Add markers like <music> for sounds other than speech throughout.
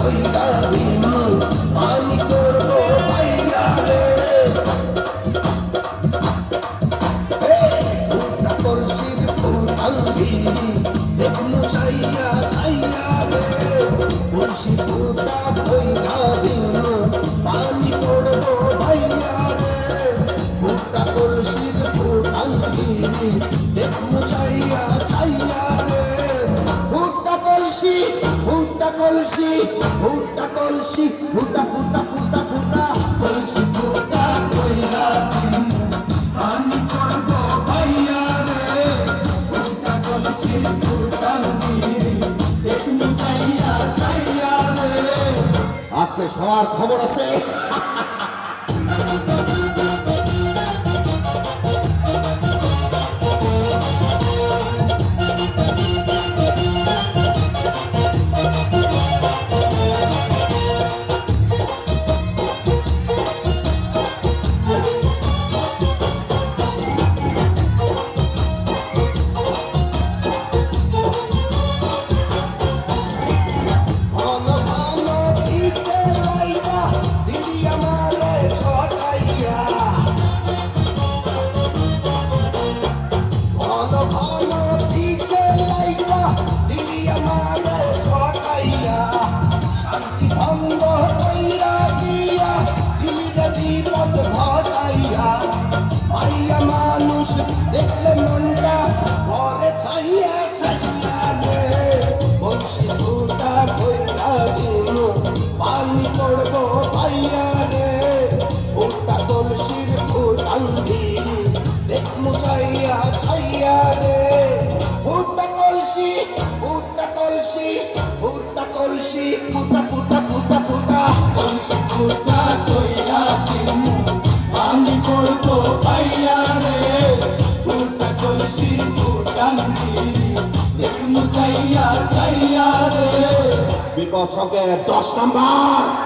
ওই দাবি কলসি ফুটা কলসি ফুটা ফুটা ফুটা ফুটা কলসি ফুটা কইরা আমি করব আজকে সবার খবর আছে। <laughs> ফুটা কলসি ফুটা কলসি, ফুটা ফুটা ফুটা ফুটা। কলসি ফুটা কইরা দিন আমি করব পাইয়া রে। ফুটা কলসি ফুটাঙ্গি দেখমু চাইয়া চাইয়া রে। বিপদ ছকে দশ নম্বর।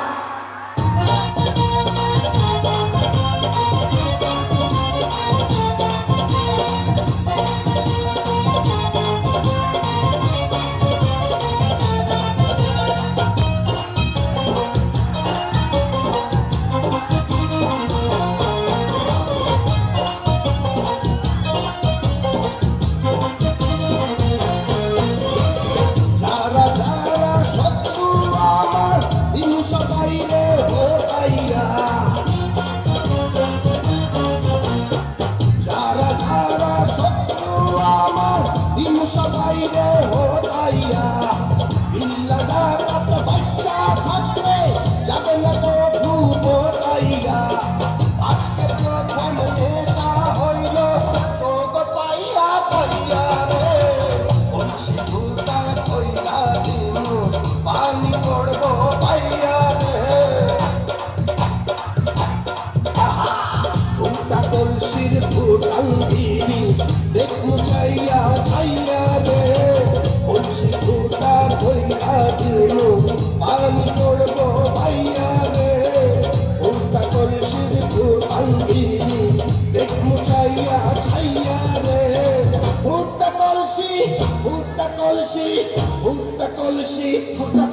চাইয়া রে। ফুটা কলসি ফুটা কলসি ফুটা কলসি ফুটা